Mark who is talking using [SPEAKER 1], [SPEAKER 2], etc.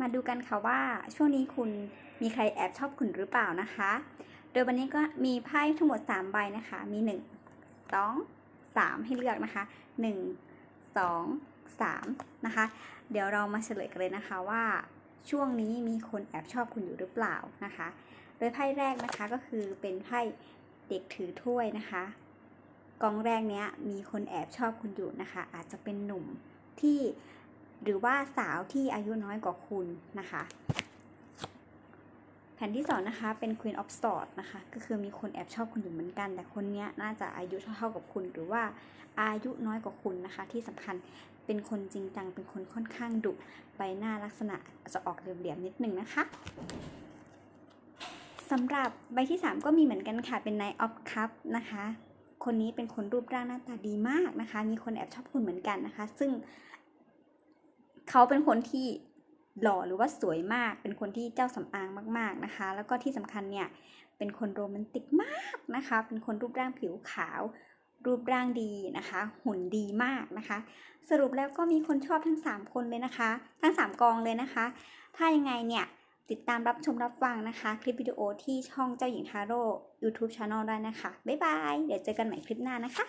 [SPEAKER 1] มาดูกันค่ะว่าช่วงนี้คุณมีใครแอบชอบคุณหรือเปล่านะคะ โดยวันนี้ก็มีไพ่ทั้งหมด 3 ใบนะคะ มี 1 2 3 ให้เลือกนะคะ 1 2 3 นะคะ เดี๋ยวเรามาเฉลยกันเลยนะคะว่าช่วงนี้มีคนแอบชอบคุณอยู่หรือเปล่านะคะ โดยไพ่แรกนะคะก็คือเป็นไพ่เด็กถือถ้วยนะคะ กองแรกเนี้ยมีคนแอบชอบคุณอยู่นะคะ อาจจะเป็นหนุ่มที่ หรือว่าสาวที่อายุน้อยกว่าคุณนะคะ แผ่นที่สองนะคะเป็น Queen of Swords นะคะ ก็คือมีคนแอบชอบคุณอยู่เหมือนกัน แต่คนนี้น่าจะอายุเท่าๆกับคุณ หรือว่าอายุน้อยกว่าคุณนะคะ ที่สำคัญเป็นคนจริงจัง เป็นคนค่อนข้างดุ ใบหน้าลักษณะจะออกเหลี่ยมๆนิดนึงนะคะสำหรับใบที่ 3 ก็มีเหมือนกันค่ะ เป็น Knight of Cup นะคะ คนนี้เป็นคนรูปร่างหน้าตาดีมากนะคะ มีคนแอบชอบคุณเหมือนกันนะคะ ซึ่ง เขาเป็นคนที่หล่อหรือว่าสวยมาก เป็นคนที่เจ้าสำอางมาก ๆนะคะ แล้วก็ที่สำคัญเนี่ยเป็นคนโรแมนติกมากนะคะ เป็นคนรูปร่างผิวขาว รูปร่างดีนะคะ หุ่นดีมากนะคะ สรุปแล้วก็มีคนชอบทั้ง 3 คนเลยนะคะ ทั้ง 3 กองเลยนะคะ ถ้ายังไงเนี่ยติดตามรับชมรับฟังนะคะ คลิปวิดีโอที่ช่องเจ้าหญิงทาโร่ YouTube Channel ได้นะคะ บ๊ายบาย เดี๋ยวเจอกันใหม่คลิปหน้านะคะ